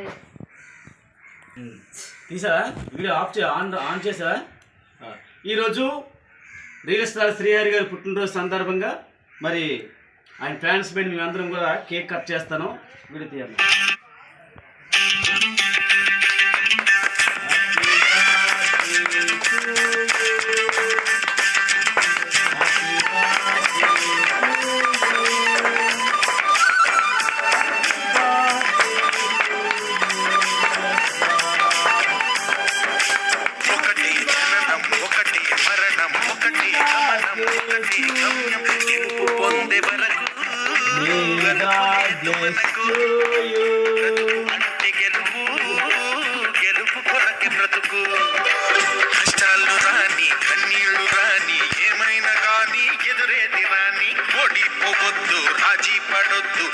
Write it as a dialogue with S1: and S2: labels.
S1: లేదు.
S2: తీసా video off చే ఆన్ ఆన్ చేసా ఈరోజు రియల్ స్టార్ శ్రీహరి గారి పుట్టినరోజు సందర్భంగా మరి ఆయన ఫ్యాన్స్ పైన మేమందరం కూడా కేక్ కట్ చేస్తాను. వీడియో తీయండి.
S3: కష్టాలు రాని కన్నీళ్ళు రాని ఏమైనా కానీ ఎదురేది రాని ఓడిపోవద్దు రాజీ పడొద్దు